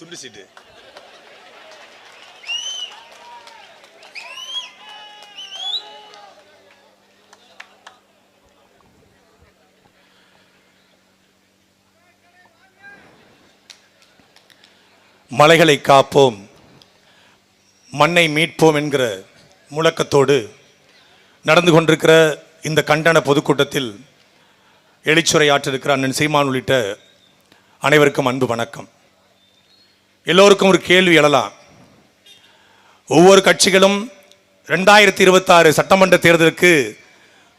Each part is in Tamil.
துண்டு சீட்டு. மலைகளை காப்போம் மண்ணை மீட்போம் என்கிற முழக்கத்தோடு நடந்து கொண்டிருக்கிற இந்த கண்டன பொதுக்கூட்டத்தில் எழுச்சுரையாற்றிருக்கிற அண்ணன் சீமான் உள்ளிட்ட அனைவருக்கும் அன்பு வணக்கம். எல்லோருக்கும் ஒரு கேள்வி எழலாம். ஒவ்வொரு கட்சிகளும் ரெண்டாயிரத்தி இருபத்தாறு சட்டமன்ற தேர்தலுக்கு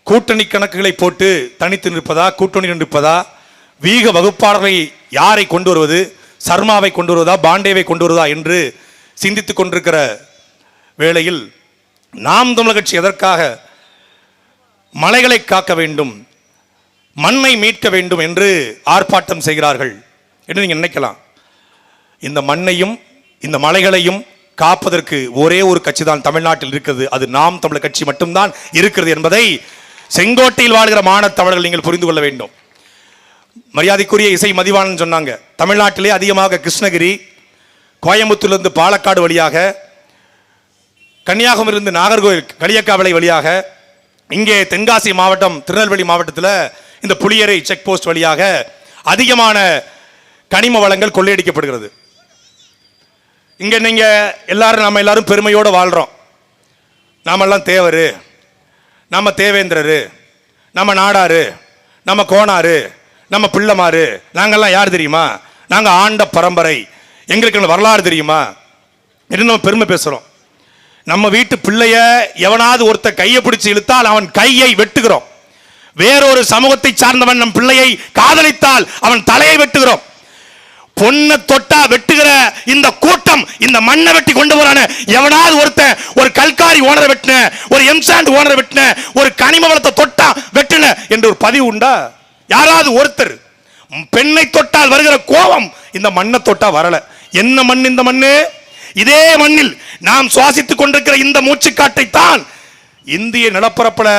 கூட்டணி கணக்குகளை போட்டு தனித்து நிற்பதா கூட்டணி நிற்பதா வீக வகுப்பாளர்களை யாரை கொண்டு வருவது சர்மாவை கொண்டு வருவதா பாண்டேவை கொண்டு வருவதா என்று சிந்தித்து கொண்டிருக்கிற வேளையில் நாம் தமிழக கட்சி எதற்காக மலைகளை காக்க வேண்டும் மண்ணை மீட்க வேண்டும் என்று ஆர்ப்பாட்டம் செய்கிறார்கள் என்று நீங்கள் நினைக்கலாம். இந்த மண்ணையும் இந்த மலைகளையும் காப்பதற்கு ஒரே ஒரு கட்சி தான் தமிழ்நாட்டில் இருக்கிறது. அது நாம் தமிழர் கட்சி மட்டும்தான் இருக்கிறது என்பதை செங்கோட்டையில் வாழ்கிற மாணவ தமிழர்கள் நீங்கள் புரிந்து கொள்ள வேண்டும். மரியாதைக்குரிய இசை மதிவாணன் சொன்னாங்க தமிழ்நாட்டிலே அதிகமாக கிருஷ்ணகிரி கோயம்புத்தூர்லேருந்து பாலக்காடு வழியாக கன்னியாகுமரியிலிருந்து நாகர்கோவில் களியக்காவிளை வழியாக இங்கே தென்காசி மாவட்டம் திருநெல்வேலி மாவட்டத்தில் இந்த புளியரை செக் போஸ்ட் வழியாக அதிகமான கனிம வளங்கள் கொள்ளையடிக்கப்படுகிறது. இங்கே நீங்கள் எல்லாரும் நம்ம எல்லாரும் பெருமையோடு வாழ்கிறோம் நாமெல்லாம் தேவர். நம்ம தேவேந்திரர். நம்ம நாடாரு. நம்ம கோணாரு. நம்ம பிள்ளைமாரு. நாங்கள்லாம் யார் தெரியுமா? நாங்கள் ஆண்ட பரம்பரை. எங்களுக்கு வரலாறு தெரியுமா? என்று நம்ம பெருமை பேசுகிறோம் நம்ம வீட்டு பிள்ளைய எவனாவது ஒருத்த கையை பிடிச்சி இழுத்தால் அவன் கையை வெட்டுகிறோம். வேறொரு சமூகத்தை சார்ந்தவன் நம் பிள்ளையை காதலித்தால் அவன் தலையை வெட்டுகிறோம். பொண்ணை தொட்டா வெட்டுகிற இந்த கூட்டம் இந்த மண்ணை வெட்டி கொண்டு போறான. எவனாவது ஒருத்தன் ஒரு கல்காரி ஓனரை வெட்டின ஒரு எம்சாண்ட் ஓனரை வெட்டின ஒரு கனிம வளத்தை தொட்டா வெட்டின என்று ஒரு பதிவு உண்டா? யாராவது ஒருத்தர் பெண்ணை தொட்டால் வருகிற கோபம் இந்த மண்ணை தொட்டா வரல. என்ன மண் இந்த மண்ணு? இதே மண்ணில் நாம் சுவாசித்துக் கொண்டிருக்கிற இந்த மூச்சுக்காட்டை தான் இந்திய நிலப்பரப்புல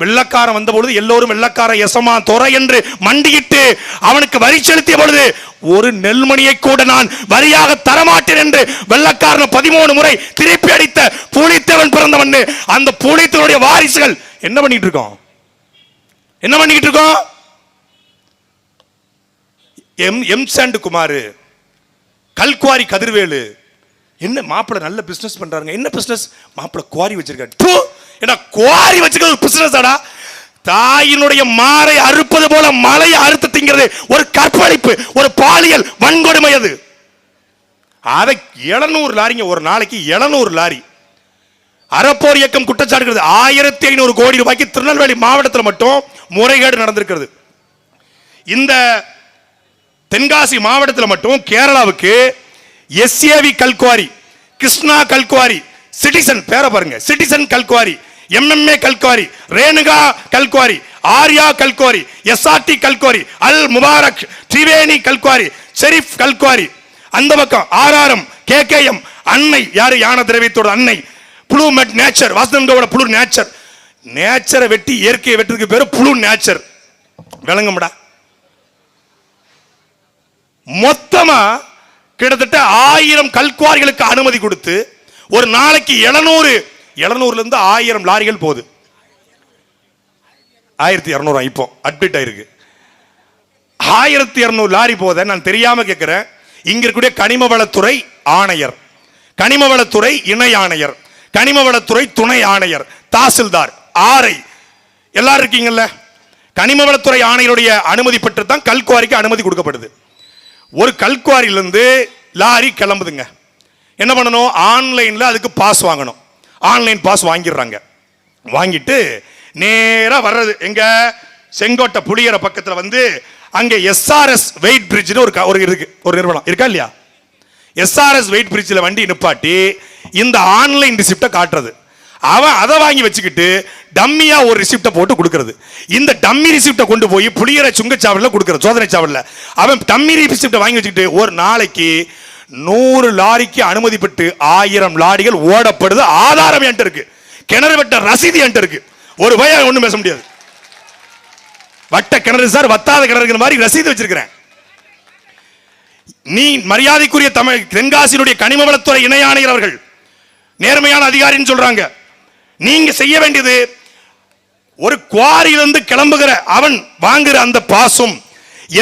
வெள்ளக்காரன் வந்த பொழுது எல்லோரும் வெள்ளக்கார எசமா துறை என்று மண்டியிட்டு அவனுக்கு வரி செலுத்திய பொழுது ஒரு நெல்மணியை கூட நான் வரியாக தரமாட்டேன் என்று வெள்ளக்காரன் பதிமூணு முறை திருப்பி அடித்த பூலித்தேவன் பிறந்தவன் அந்த பூலித்தவனுடைய வாரிசுகள் என்ன பண்ணிட்டு இருக்கோம் என்ன பண்ணிட்டு இருக்கோம் எம் எம் சாண்டு குமார் கல்குவாரி கதிர்வேலு என்ன மாப்பிள்ள நல்ல பிஸ்னஸ் பண்றாங்க என்ன பிஸ்னஸ் மாப்பிள்ள குவாரி வச்சிருக்காரு. தூ, குவாரி வச்சிருக்கிறது பிசினஸ் ஆடா. தாயினுடைய மாறை அறுப்பது போல மலையை அறுத்து திங்கிறது ஒரு கற்பழிப்பு ஒரு பாலியல் வன்கொடுமை அது. அதை எழுநூறு லாரிங்க ஒரு நாளைக்கு எழுநூறு லாரி. அறப்போர் இயக்கம் குற்றச்சாட்டுகிறது. ஆயிரத்தி ஐநூறு கோடி ரூபாய்க்கு திருநெல்வேலி மாவட்டத்தில் மட்டும் முறைகேடு நடந்திருக்கிறது. இந்த தென்காசி மாவட்டத்தில் மட்டும் கேரளாவுக்கு எஸ்ஏவி கல்குவாரி கிருஷ்ணா கல்குவாரி சிட்டிசன் பேரை பாருங்க. சிட்டிசன் கல்குவாரி எம்எம்ஏ கல்குவாரி ரேணுகா கல்குவாரி ஆர்யா கல்குவாரி எஸ்ஆர்டி கல்குவாரி அல் முபாரக் திரிவேணி கல்குவாரி ஷெரீப் கல்குவாரி அந்த பக்கம் ஆர்ஆர்எம் கேகேஎம் அன்னை யாரு? யான திரவியத்தோட அன்னை. புளூ மெட் நேச்சர் வாசனோட புளூ நேச்சர். நேச்சரை வெட்டி இயற்கையை வெட்டுறதுக்கு பேர் புளூ நேச்சர். விளங்கும்டா. மொத்தமாக கிட்டத்தட்ட ஆயிரம் கல்குவாரிகளுக்கு அனுமதி கொடுத்து ஒரு நாளைக்கு எழுநூறு எழுநூறுல இருந்து ஆயிரம் லாரிகள் போகுது. ஆயிரத்தி இரநூறு இப்போ அட்மிட் ஆயிருக்கு. ஆயிரத்தி இரநூறு லாரி போத நான் தெரியாம கேட்கிறேன் இங்க இருக்கக்கூடிய கனிமவளத்துறை ஆணையர் கனிமவளத்துறை இணை ஆணையர் கனிமவளத்துறை துணை ஆணையர் தாசில்தார் ஆரை. எல்லாரும் இருக்கீங்கல்ல? கனிமவளத்துறை ஆணையருடைய அனுமதி பெற்று தான் கல்குவாரிக்கு அனுமதி கொடுக்கப்படுது. ஒரு கல்குவாரிலேருந்து லாரி கிளம்புதுங்க. என்ன பண்ணணும்? ஆன்லைனில் அதுக்கு பாஸ் வாங்கணும். ஆன்லைன் பாஸ் வாங்கிடுறாங்க. வாங்கிட்டு நேராக வர்றது. எங்கே? செங்கோட்டை புளியற பக்கத்தில் வந்து அங்கே எஸ்ஆர்எஸ் வெயிட் பிரிட்ஜ்னு ஒரு க- ஒரு இருக்கு ஒரு நிறுவனம். இருக்கா இல்லையா? எஸ்ஆர்எஸ் வெயிட் பிரிட்ஜில் வண்டி நிப்பாட்டி இந்த ஆன்லைன் ரிசிப்டை காட்டுறது. அவன் அதை வாங்கி வச்சுக்கிட்டு டம்மியா ஒரு ரிசிப்டை போட்டு கொடுக்கறது. இந்த டம்மி ரிசிப்டை கொண்டு போய் புளியற சுங்கச்சாவடியில் கொடுக்கறது சோதனை சாவடியில். அவன் டம்மி ரிசிப்டை வாங்கி வச்சுக்கிட்டு ஒரு நாளைக்கு நூறு லாரிக்கு அனுமதி பெற்று ஆயிரம் லாரிகள் ஓடப்படுது. ஆதாரம் என்கிட்ட இருக்கு. கிணறு வெட்ட ரசீது என்கிட்ட இருக்கு. ஒரு பயம் ஒன்றும் பேச முடியாது. வட்ட கிணறு சார் வத்தாத கிணறுங்கிற மாதிரி ரசீது வச்சிருக்கிறேன். நீ மரியாதைக்குரிய தமிழ் தென்காசியினுடைய கனிம வளத்துறை இணை ஆணையர் அவர்கள் நேர்மையான அதிகாரின்னு சொல்றாங்க. நீங்க செய்ய வேண்டியது ஒரு குவாரியிலிருந்து கிளம்புகிற அவன் வாங்குற அந்த பாசம்.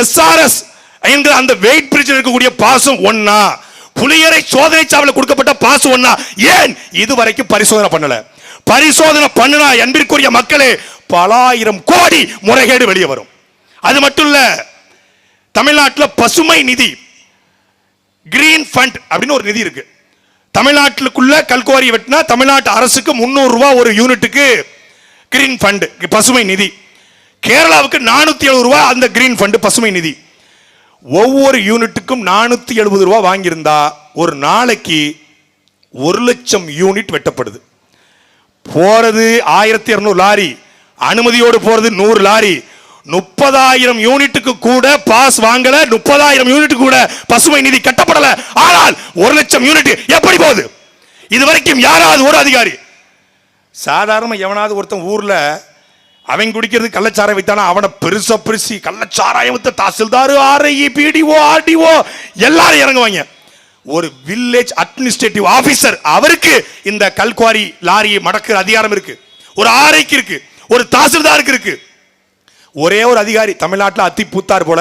எஸ்ஆர்எஸ் என்கிற அந்த வெயிட் பிரிட்ஜ் இருக்கக்கூடிய பாசம் ஒன்னா புளியரை சோதனை சாவல கொடுக்கப்பட்ட பாசம் ஒன்னா ஏன்? இதுவரைக்கும் பரிசோதனை பண்ணல. பரிசோதனை பண்ணினா அன்பிற்குரிய மக்களே பல ஆயிரம் கோடி முறைகேடு வெளியே வரும். அது மட்டும் இல்ல தமிழ்நாட்டில் பசுமை நிதி கிரீன் ஃபண்ட் அப்படின்னு ஒரு நிதி இருக்கு. தமிழ்நாட்டுக்குள்ள கல்குவாரி வெட்டினா தமிழ்நாட்டு அரசுக்கு முந்நூறு ஒரு யூனிட்டுக்கு கிரீன் ஃபண்டு பசுமை நிதி. கேரளாவுக்கு நானூற்றி எழுபது ரூபா அந்த கிரீன் ஃபண்டு பசுமை நிதி. ஒவ்வொரு யூனிட்டுக்கும் நானூற்றி எழுபது ரூபா வாங்கியிருந்தா ஒரு நாளைக்கு ஒரு லட்சம் யூனிட் வெட்டப்படுது. போகிறது ஆயிரத்தி இரநூறு லாரி அனுமதியோடு போகிறது நூறு லாரி முப்பதாயிரம் யூனிட்டுக்கு கூட பாஸ் வாங்கல முப்பதாயிரம் யூனிட் கூட பசுமை நிதி கட்டப்படல. ஆனால் ஒரு லட்சம் யூனிட் எப்படி போகுது? இது வரைக்கும் யாராவது ஒரு அதிகாரி சாதாரண எவனாவது ஒருத்தன் ஊர்ல அவன் குடிக்கிறது கள்ளச்சாராயம் வைத்தானா அவனை பெருசா பெருசி கள்ளச்சாராயம் வித்த தாசில்தார் ஆர்ஐ பிடிஓ ஆர்டிஓ எல்லாரும் இறங்குவாங்க. ஒரு வில்லேஜ் அட்மினிஸ்ட்ரேட்டிவ் ஆபீசர் அவருக்கு இந்த கல்குவாரி லாரியை மடக்கிற அதிகாரம் இருக்கு. ஒரு ஆர்ஐக்கு இருக்கு ஒரு தாசில்தாருக்கு இருக்கு. ஒரே ஒரு அதிகாரி தமிழ்நாட்டில் அத்தி பூத்தார் போல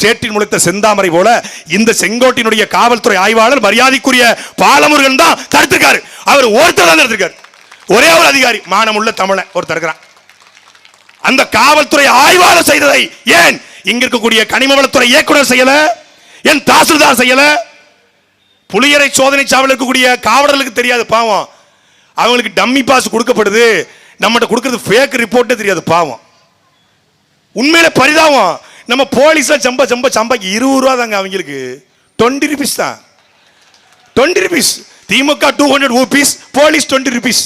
சேற்றின் முளைத்த செந்தாமரை போல இந்த செங்கோட்டினுடைய காவல்துறை ஆய்வாளர் மரியாதைக்குரிய பாலமுருகன் தான் தடுத்திருக்காரு. அவர் ஒருத்தர் தான் தடுத்திருக்காரு. ஒரே ஒரு அதிகாரி மானமுள்ள தமிழன் ஒருத்தர் இருக்கிறான். அந்த காவல்துறை ஆய்வாளர் செய்ததை ஏன் இங்க இருக்கக்கூடிய கனிம வளத்துறை இயக்குனர் செய்யல? ஏன் தாசில்தார் செய்யல? புளியரை சோதனை சாவல் இருக்கக்கூடிய காவலர்களுக்கு தெரியாது பாவம். அவங்களுக்கு டம்மி பாஸ் கொடுக்கப்படுது. நம்மகிட்ட கொடுக்கறது ஃபேக் ரிப்போர்ட்டே தெரியாது பாவம். உண்மையில பரிதாபம். நம்ம போலீஸ்ல சம்ப சம்ப சம்பாக்கி இருபது ரூபா தாங்க அவங்களுக்கு. டுவெண்ட்டி ருபீஸ் தான். Twenty rupees DMK two hundred rupees police twenty rupees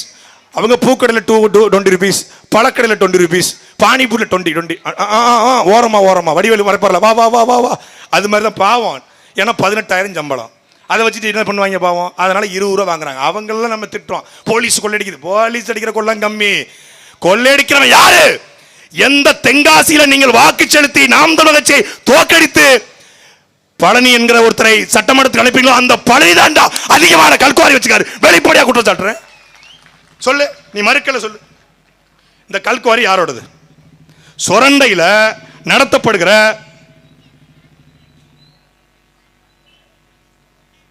அவங்க பூக்கடையில் டூ டூ டுவெண்ட்டி ருபீஸ் பழக்கடையில் டுவெண்ட்டி ருபீஸ் பானிபூரில் டுவெண்ட்டி டுவெண்ட்டி ஓரமா ஓரமா வடிவேலு வரப்பறல வா வா வா வா வா. அது மாதிரி தான் பாவம். ஏன்னா பதினெட்டாயிரம் சம்பளம். அதை வச்சுட்டு என்ன பண்ணுவாங்க பாவம்? அதனால இருபது ரூபா வாங்குறாங்க. அவங்களெல்லாம் நம்ம திட்டுறோம். போலீஸ் கொள்ளையடிக்குது போலீஸ் அடிக்கிற கொள்ளம் கம்மி. கொள்ளையடிக்கிறவன் யாரு? எந்த தென்காசியில நீங்கள் வாக்கு செலுத்தி நாம் தமிழகத்தை தோக்கடித்து பழனி என்கிற ஒருத்தரை சட்டமன்றத்துக்கு அனுப்பிங்களோ அந்த பழனி தாண்டா அதிகமான கல்குவாரி வச்சுக்காரு. வெளிப்படையா குற்றம் சாட்டுறேன் சொல்லு நீ மறுக்கல சொல்லு. இந்த கல்குவாரி யாரோடது? சுரண்டையில நடத்தப்படுகிற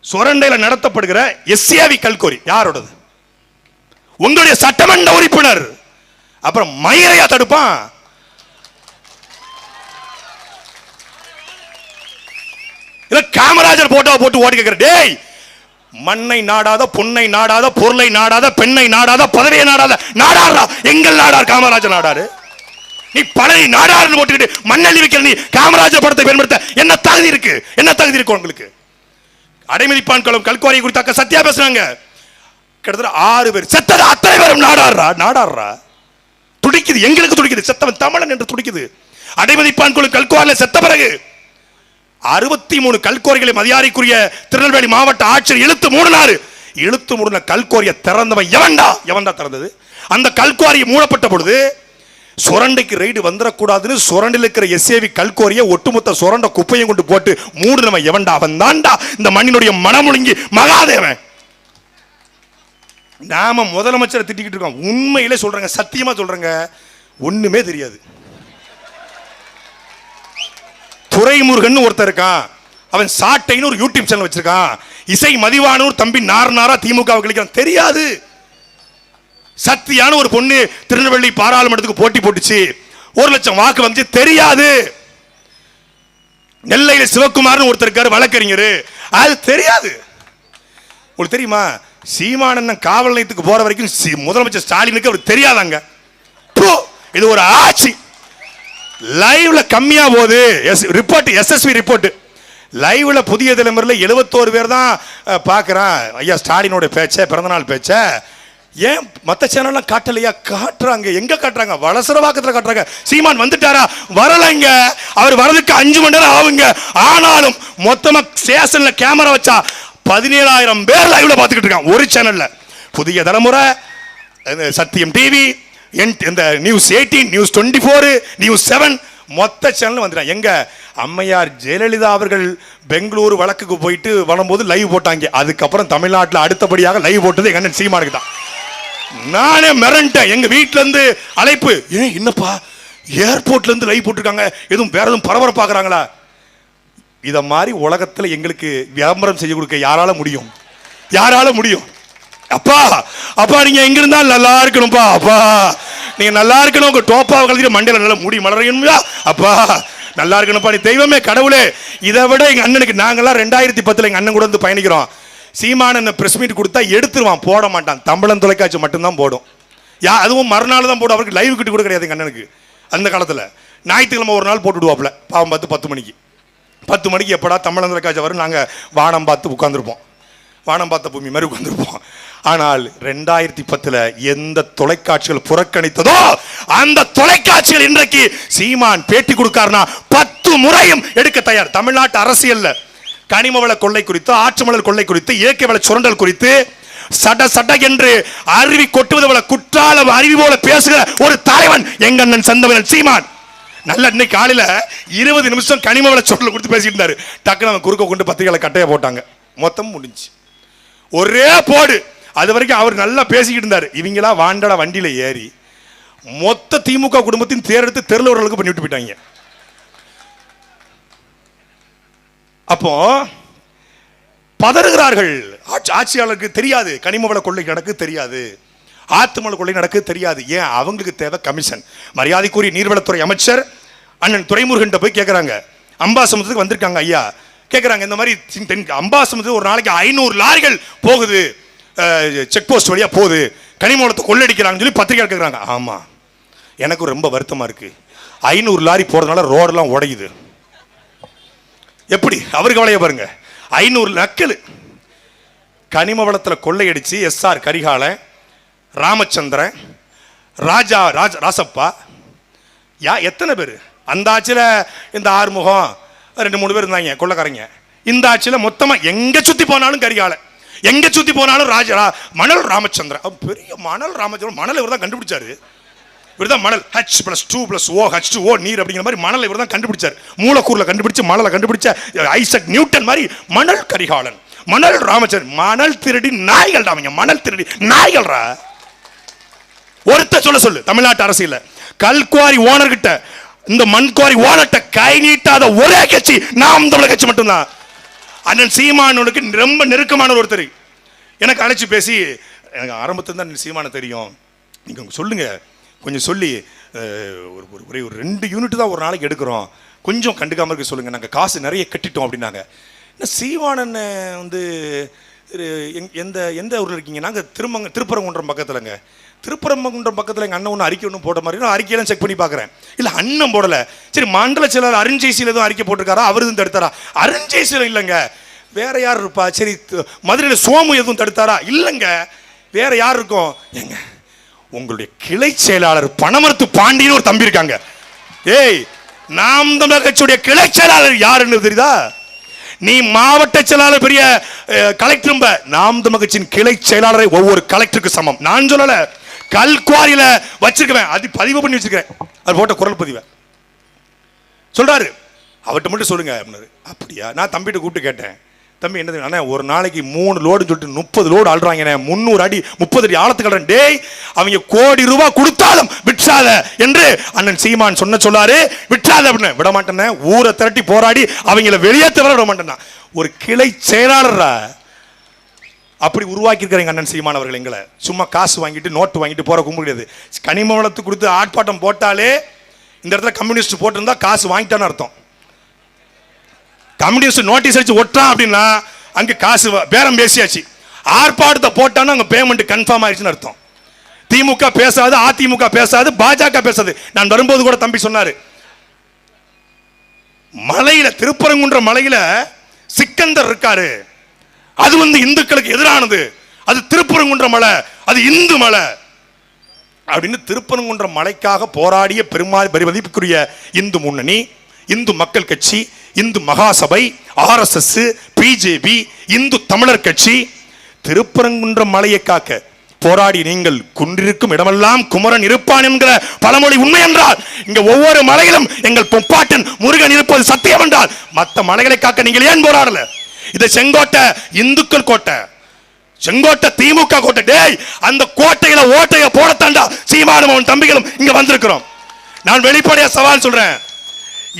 சுரண்டையில நடத்தப்படுகிற எஸ்ஏவி கல்குவாரி யாரோடது? உங்களுடைய சட்டமன்ற உறுப்பினர். அப்புறம் மயிரையா தடுப்பான். இல்ல காமராஜர் போட்டோவை போட்டு ஓடி கேட்கிற டேய் மண்ணை நாடாத பொன்னை நாடாத பொருளை நாடாத பெண்ணை நாடாத பதவியை நாடாத நாடாரா எங்கள் நாடார் காமராஜர் நாடாரு. நீ பழைய நாடாருன்னு போட்டுக்கிட்டு மண்ணள்ளி வைக்கிற நீ காமராஜர் படத்தை பயன்படுத்த என்ன தகுதி இருக்கு? என்ன தகுதி இருக்கு உங்களுக்கு? அடைமதிப்பான் குளம் கல்குவாரி குறித்தாக்க சத்தியா பேசுறாங்க. கிட்டத்தட்ட ஆறு பேர். செத்தது அத்தனை பேரும் நாடாடுறா நாடாடுறா துடிக்குது. எங்களுக்கு துடிக்குது. செத்தவன் தமிழன் என்று துடிக்குது. அடைமதிப்பான் குழு கல்குவாரில் செத்த பிறகு அறுபத்தி மூணு கல்கோரிகளை மதியாரிக்குரிய திருநெல்வேலி மாவட்ட ஆட்சியர் இழுத்து மூடினாரு. இழுத்து மூடின கல்கோரிய திறந்தவன் எவன்டா? எவன்டா திறந்தது? அந்த கல்குவாரி மூடப்பட்ட பொழுது சுரண்டைக்கு ரைடு வந்துடக்கூடாதுன்னு சுரண்டில் இருக்கிற எஸ்ஏவி கல்கோரியை ஒட்டுமொத்த சுரண்ட குப்பையும் கொண்டு போட்டு மூடு நம்ம எவன்டா? அவன் தான்டா இந்த மண்ணினுடைய மனமுழுங்கி மகாதேவன். நாம முதலமைச்சரை திட்டிக்கிட்டு இருக்கோம். உண்மையிலே சொல்றேங்க சத்தியமா சொல்றேங்க. ஒண்ணுமே தெரியாது. துறைமுருகன் ஒருத்தர் இருக்கான். அவன் சாட்டைன்னு ஒரு யூடியூப் சேனல் வச்சிருக்கான். இசை மதிவானூர் தம்பி நார் நாரா திமுக கழிக்கிறான். தெரியாது. சக்தியான ஒரு பொண்ணு திருநெல்வேலி பாராளுமன்றத்துக்கு போட்டி போட்டுச்சு. ஒரு லட்சம் வாக்கு வந்து தெரியாது. நெல்லையில சிவகுமார்னு ஒருத்தர் இருக்காரு வழக்கறிஞர். அது தெரியாது. உங்களுக்கு தெரியுமா? சீமானண்ணன் காவல் நிலையத்துக்கு போற வரைக்கும் முதலமைச்சர் ஸ்டாலினுக்கு அவர் தெரியாதாங்க. இது ஒரு ஆட்சி. லைவ்ல கம்மியா போகுது. S report SSP report. லைவ்ல புதிய தலைமுறையில் எழுபத்தோரு பேர் தான் பார்க்குறான் ஐயா ஸ்டாலினோட பேச்ச பிறந்தநாள் பேச்ச. ஏன் மற்ற சேனல்லாம் காட்டலையா? காட்டுறாங்க. எங்க காட்டுறாங்க? வளசரவாக்கத்தில் காட்டுறாங்க. சீமான் வந்துட்டாரா? வரலைங்க. அவர் வரதுக்கு அஞ்சு மணி நேரம் ஆகுங்க. ஆனாலும் மொத்தமாக ஸ்டேஷன்ல கேமரா வச்சா பதினேழாயிரம் பேர் லைவ்ல பார்த்துக்கிட்டு இருக்கான். ஒரு சேனல்ல புதிய தலைமுறை சத்தியம் டிவி இந்த news eighteen news twenty four news seven மொத்த சேனலும் வந்துட்டான். எங்க? அம்மையார் ஜெயலலிதா அவர்கள் பெங்களூரு வழக்குக்கு போயிட்டு வரும்போது லைவ் போட்டாங்க. அதுக்கப்புறம் தமிழ்நாட்டில் அடுத்தபடியாக லைவ் போட்டது எங்க அண்ணன் சீமானுக்கு தான். நானே மிரண்டேன். எங்க வீட்டுல இருந்து அழைப்பு. ஏன் என்னப்பா? ஏர்போர்ட்ல இருந்து லைவ் போட்டிருக்காங்க. எதுவும் வேற எதுவும் பரபரப்பாக்குறாங்களா இதை மாதிரி உலகத்தில் எங்களுக்கு விளம்பரம் செய்ய கொடுக்க யாரால முடியும்? யாரால முடியும்? அப்பா அப்பா நீங்க எங்க இருந்தா நல்லா இருக்கணும்ப்பா அப்பா. நீங்க நல்லா இருக்கணும் உங்க டோப்பா கலந்துட்டு மண்டையில் நல்லா முடி மலரணும்யா அப்பா. நல்லா இருக்கணும்ப்பா நீ தெய்வமே கடவுளே. இதை விட எங்க அண்ணனுக்கு நாங்கெல்லாம் ரெண்டாயிரத்தி பத்துல எங்க அண்ணன் கூட வந்து பயணிக்கிறோம். சீமான பிரஸ் மீட் கொடுத்தா எடுத்துருவான் போட மாட்டான். தம்பளம் தொலைக்காட்சி மட்டும்தான் போடும். யா அதுவும் மறுநாள் தான் போடும். அவருக்கு லைவ் கிட்ட கூட கிடையாது எங்க அண்ணனுக்கு. அந்த காலத்தில். ஞாயிற்றுக்கிழமை ஒரு நாள் போட்டுவிடுவாப்புல பாவம் பார்த்து பத்து மணிக்கு. பத்து மணிக்கு எப்படா தமிழன் வரும் நாங்கள் வானம் பார்த்து உட்காந்துருப்போம் வானம் பார்த்த பூமி மாதிரி உட்காந்துருப்போம் ஆனால் ரெண்டாயிரத்தி பத்தில் எந்த தொலைக்காட்சிகள் புறக்கணித்ததோ அந்த தொலைக்காட்சிகள் இன்றைக்கு சீமான் பேட்டி கொடுக்காருனா பத்து முறையும் எடுக்க தயார். தமிழ்நாட்டு அரசியல்ல கனிம வள கொள்ளை குறித்து ஆற்றுமலர் கொள்ளை குறித்து இயற்கை வள சுரண்டல் குறித்து சட சட என்று அருவி கொட்டுவது போல குற்றால அருவி போல பேசுகிற ஒரு தலைவன் எங்கண்ணன் சந்தவன் சீமான். நல்ல இன்னைக்கு காலையில் இருபது நிமிஷம் கனிம வள சொட்டில் கொடுத்து பேசிட்டு இருந்தாரு. டக்குன்னு அவன் குறுக்க கொண்டு பத்திரிகையில் கட்டையை போட்டாங்க. மொத்தம் முடிஞ்சு ஒரே போடு. அது வரைக்கும் அவர் நல்லா பேசிக்கிட்டு இருந்தார். இவங்களா வாண்டட வண்டியில் ஏறி மொத்த திமுக குடும்பத்தின் தேர்தெடுத்து தெருளவர்களுக்கு பண்ணி விட்டு போயிட்டாங்க. அப்போ பதறுகிறார்கள். ஆட்சி- ஆட்சியாளருக்கு தெரியாது. கனிம வள கொள்ளை நடக்கு தெரியாது. ஆத்துமல கொள்ளை நடக்கு தெரியாது. ஏன்? அவங்களுக்கு தேவை கமிஷன். மரியாதைக்குரிய நீர்வளத்துறை அமைச்சர் அண்ணன் துரைமுருகன் போய் கேட்குறாங்க அம்பாசமுத்திரத்துக்கு வந்திருக்காங்க ஐயா. கேட்குறாங்க இந்த மாதிரி தென்- அம்பாசமுத்திரம் ஒரு நாளைக்கு ஐநூறு லாரிகள் போகுது. செக் போஸ்ட் வழியா போகுது. கனிமூலத்தை கொள்ளடிக்கிறாங்கன்னு சொல்லி பத்திரிக்கை கேட்குறாங்க ஆமாம் எனக்கு ரொம்ப வருத்தமாக இருக்குது ஐநூறு லாரி போகிறதுனால ரோடெல்லாம் உடையுது. எப்படி? அவருக்கு வளைய பாருங்க. ஐநூறு நக்கல். கனிம வளத்தில் கொள்ளையடிச்சு எஸ்ஆர் கரிகாலன் ராமச்சந்திரன் ராஜா ராஜ ராசப்பா. யா எத்தனை பேர்? அந்த ஆட்சியில் இந்த ஆறுமுகம் ரெண்டு மூணு பேர் இருந்தாங்க கொள்ளக்காரங்க. இந்த ஆட்சியில் மொத்தமாக எங்கே சுற்றி போனாலும் கரிகாலன். எங்கே சுற்றி போனாலும் ராஜ ரா- மணல் ராமச்சந்திரன். பெரிய மணல் ராமச்சந்திரன். மணல் இவர் தான் கண்டுபிடிச்சாரு. இவர் தான் மணல். H plus two plus O H two O நீர் அப்படிங்கிற மாதிரி மணல் இவர் தான் கண்டுபிடிச்சார். மூலக்கூரில் கண்டுபிடிச்சு மணலை கண்டுபிடிச்ச ஐசக் நியூட்டன் மாதிரி மணல் கரிகாலன். மணல் ராமச்சந்திரன். மணல் திருடி நாய்கள் அவங்க. மணல் திருடி நாய்கள்ரா ஒருத்த சொல்ல சொல்லு தமிழ்நாட்டு அரசியல கல்குவாரி ஓனர்கிட்ட இந்த மண்குவாரி ஓலட்டை கை நீட்டாத ஒரே கட்சி நாம் தமிழர் கட்சி மட்டும்தான். அண்ணன் சீமானனுக்கு ரொம்ப நெருக்கமான ஒருத்தர். எனக்கு அழைச்சி பேசி எனக்கு ஆரம்பத்தில் தான் சீமான தெரியும். நீங்கள் கொஞ்சம் சொல்லுங்க. கொஞ்சம் சொல்லி ஒரு ஒரு ஒரே ஒரு ரெண்டு யூனிட் தான் ஒரு நாளைக்கு எடுக்கிறோம். கொஞ்சம் கண்டுக்காமல் இருக்க சொல்லுங்கள் நாங்கள் காசு நிறைய கட்டிட்டோம் அப்படின்னாங்க. என்ன சீவானன் வந்து எந்த எந்த ஊரில் இருக்கீங்க? நாங்கள் திருமங்க திருப்பரங்குன்றம் பக்கத்துலங்க. திருப்பரங்குன்றம் பக்கத்தில் எங்கள் அண்ணன் ஒன்று அறிக்கை ஒன்றும் போட்ட மாதிரி நான் அறிக்கையெல்லாம் செக் பண்ணி பார்க்குறேன். இல்லை அண்ணன் போடலை. சரி மண்டல செயலர் அருண்ஜெய்சியில் எதுவும் அறிக்கை போட்டிருக்காரா? அவர் எதுவும் தடுத்தாரா? அருஞ்சேசியில் இல்லைங்க. வேற யார் இருப்பா? சரி மதுரையில் சோமு எதுவும் தடுத்தாரா? இல்லைங்க. வேற யார் இருக்கும்? ஏங்க உங்களுடைய கிளை செயலாளர் பணமரத்து பாண்டியன்னு ஒரு தம்பி இருக்காங்க. ஏய் நாம் தமிழர் கட்சியுடைய கிளை செயலாளர் யாருன்னு தெரியுதா? நீ மாவட்ட செயலாளர் பெரிய கலெக்டர் நாம் தமிழ் கட்சியின் கிளை செயலாளரை ஒவ்வொரு கலெக்டருக்கு சமம். நான் சொல்லலை. கல்குவாரியில வச்சிருக்கேன் அது பதிவு பண்ணி வச்சிருக்கேன் அது போட்ட குரல் பதிவை. சொல்றாரு. அவர்கிட்ட மட்டும் சொல்லுங்க அப்படின்னாரு. அப்படியா? நான் தம்பிகிட்ட கூப்பிட்டு கேட்டேன். தம்பி என்னது? அண்ணா ஒரு நாளைக்கு மூணு லோடு சொல்லிட்டு முப்பது லோடு ஆள்றாங்க முந்நூறு அடி முப்பது அடி ஆழத்துக்கு டேய் அவங்க கோடி ரூபாய் கொடுத்தாலும் விற்றாத என்று அண்ணன் சீமான் சொன்ன சொல்லாரு. விற்றாத அப்படின்னு. விட மாட்டேனே ஊரை திரட்டி போராடி அவங்கள வெளியேற்ற வர விட மாட்டேன்னா ஒரு கிளை செயலாளரா அப்படி உருவாக்கி அண்ணன் சீமான் அவர்கள் எங்களை. சும்மா காசு வாங்கிட்டு நோட்டு வாங்கிட்டு போற கும்ப கிடையாது. கனிம வளத்து கொடுத்து ஆர்ப்பாட்டம் போட்டாலே இந்த இடத்துல கம்யூனிஸ்ட் போட்டிருந்தா காசு வாங்கிட்டான்னு அர்த்தம். கம்யூனிஸ்ட் நோட்டீஸ் அடிச்சு ஒட்டான் அப்படின்னா அங்கே காசு பேரம் பேசியாச்சு. ஆர்ப்பாட்டத்தை போட்டான்னா அங்கே பேமெண்ட் கன்ஃபார்ம் ஆயிடுச்சுன்னு அர்த்தம். திமுக பேசாது அதிமுக பேசாது பாஜக பேசாது. நான் வரும்போது கூட தம்பி சொன்னாரு. மலையில திருப்பரங்குன்ற மலையில சிக்கந்தர் இருக்காரு. அது வந்து இந்துக்களுக்கு எதிரானது. அது திருப்பரங்குன்ற மலை அது இந்து மலை. அப்படின்னு திருப்பரங்குன்ற மலைக்காக போராடிய பெருமாள் பெருமதிப்புக்குரிய இந்து முன்னணி இந்து மக்கள் கட்சி இந்து மகாசபை ஆர்எஸ்எஸ் பிஜேபி இந்து தமிழர் கட்சி திருப்பரங்குன்ற மலையை காக்க போராடி நீங்கள் குன்றிருக்கும் இடமெல்லாம் குமரன் இருப்பான் என்கிற பழமொழி உண்மை என்றால் இங்க ஒவ்வொரு மலையிலும் எங்கள் பொப்பாட்டன் முருகன் இருப்பது சத்தியம் என்றால் மற்ற மலைகளை காக்க நீங்கள் ஏன் போராடல? இது செங்கோட்டை இந்துக்கள் கோட்டை. செங்கோட்டை திமுக கோட்டை. டேய் அந்த கோட்டையில ஓட்டைய போடத்தாண்டா சீமானும் அவன் தம்பிகளும் இங்க வந்திருக்கிறோம். நான் வெளிப்படையா சவால் சொல்றேன்.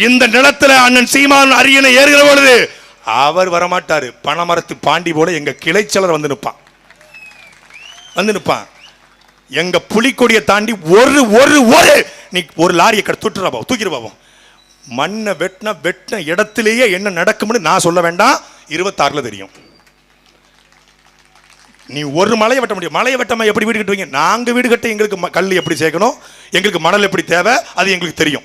இந்த நிலத்துல அண்ணன் சீமான் அரியணை ஏறுகிற பொழுது அவர் வரமாட்டாரு. பணமரத்து பாண்டி போல எங்க கிளைச்சலர் வந்து நிற்பான் வந்து நிற்பான் எங்க புலிக்கொடியை தாண்டி ஒரு ஒரு ஒரு நீ ஒரு லாரியை கடை தூட்டுறா பாவம் தூக்கிடு மண்ணை வெட்டின வெட்டின இடத்திலேயே என்ன நடக்கும்னு நான் சொல்ல வேண்டாம். இருபத்தாறுல தெரியும். நீ ஒரு மலையை வெட்ட முடியும். மலையை வெட்டமா எப்படி வீடு கட்டுவீங்க? நாங்கள் வீடு கட்ட எங்களுக்கு ம- கல் எப்படி சேர்க்கணும் எங்களுக்கு மணல் எப்படி தேவை? அது எங்களுக்கு தெரியும்.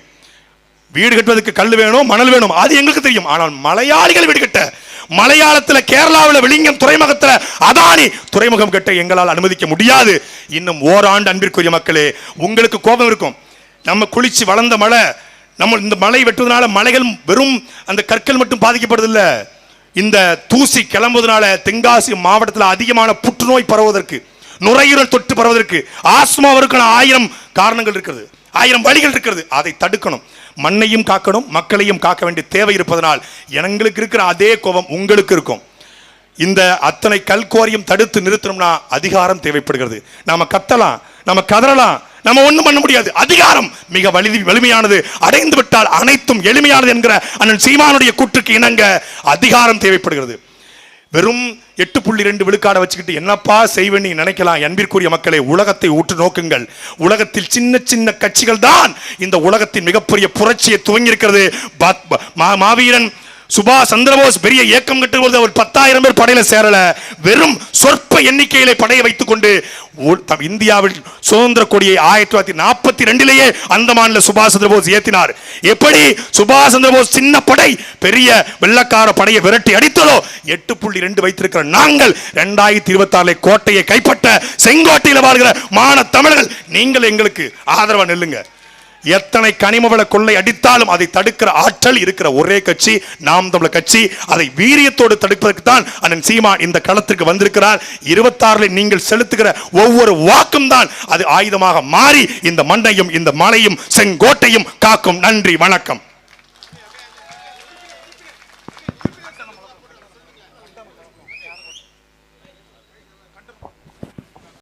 வீடு கட்டுவதற்கு கல் வேணும் மணல் வேணும் அது எங்களுக்கு தெரியும். ஆனால் மலையாளிகள் வீடு கட்ட மலையாளத்தில் கேரளாவில் விளிங்கம் துறைமுகத்தில் அதானி துறைமுகம் கட்ட எங்களால் அனுமதிக்க முடியாது. இன்னும் ஓராண்டு அன்பிற்குரிய மக்களே உங்களுக்கு கோபம் இருக்கும். நம்ம குளிச்சு வளர்ந்த மலை நம்ம இந்த மலை வெட்டுவதனால மலைகள் வெறும் அந்த கற்கள் மட்டும் பாதிக்கப்படுதில்ல. இந்த தூசி கிளம்புவதனால தென்காசி மாவட்டத்தில் அதிகமான புற்றுநோய் பரவுவதற்கு நுரையீரல் தொற்று பரவுவதற்கு ஆஸ்மாவிற்கான ஆயிரம் காரணங்கள் இருக்கிறது. ஆயிரம் வழிகள் இருக்கிறது. அதை தடுக்கணும். மண்ணையும் காக்கணும் மக்களையும் காக்க வேண்டிய தேவை இருப்பதனால் எங்களுக்கு இருக்கிற அதே கோபம் உங்களுக்கு இருக்கும். இந்த அத்தனை கல்கோரையும் தடுத்து நிறுத்தணும்னா அதிகாரம் தேவைப்படுகிறது. நாம கத்தலாம் நம்ம கதறலாம் நம்ம ஒன்றும் பண்ண முடியாது. அதிகாரம் மிக வலி வலிமையானது. அடைந்து விட்டால் அனைத்தும் எளிமையானது என்கிற அண்ணன் சீமானுடைய கூற்றுக்கு இணங்க அதிகாரம் தேவைப்படுகிறது. வெறும் எட்டு புள்ளி ரெண்டு விழுக்காட வச்சுக்கிட்டு என்னப்பா செய்வேன் நீ நினைக்கலாம். அன்பிற்குரிய மக்களை உலகத்தை ஊற்று நோக்குங்கள். உலகத்தில் சின்ன சின்ன கட்சிகள் தான் இந்த உலகத்தின் மிகப்பெரிய புரட்சியை துவங்கி இருக்கிறது மாவீரன் சுபாஷ் சந்திரபோஸ் பெரிய இயக்கம் கட்டும்போது அவர் பத்தாயிரம் பேர் படையில சேரல. வெறும் சொற்ப எண்ணிக்கையிலே படையை வைத்துக் கொண்டு தம் இந்தியாவில் சுதந்திர கொடியை ஆயிரத்தி தொள்ளாயிரத்தி நாற்பத்தி ரெண்டிலேயே அந்தமான்ல சுபாஷ் சந்திரபோஸ் ஏத்தினார். எப்படி சுபாஷ் சந்திரபோஸ் சின்ன படை பெரிய வெள்ளக்கார படையை விரட்டி அடித்ததோ? எட்டு புள்ளி ரெண்டு வைத்திருக்கிற நாங்கள் இரண்டாயிரத்தி இருபத்தி ஆறுல கோட்டையை கைப்பற்ற செங்கோட்டையில் வாழ்கிற மான தமிழர்கள் நீங்கள் எங்களுக்கு ஆதரவா நெல்லுங்க. எத்தனை கனிமவள கொள்ளை அடித்தாலும் அதை தடுக்கிற ஆற்றல் இருக்கிற ஒரே கட்சி நாம் தமிழர் கட்சி. அதை வீரியத்தோடு தடுப்பதற்கு தான் அண்ணன் சீமான் இந்த களத்திற்கு வந்திருக்கிறார். இருபத்தாறுல நீங்கள் செலுத்துகிற ஒவ்வொரு வாக்கும் தான் அது ஆயுதமாக மாறி இந்த மண்ணையும் இந்த மலையும் செங்கோட்டையும் காக்கும். நன்றி வணக்கம்.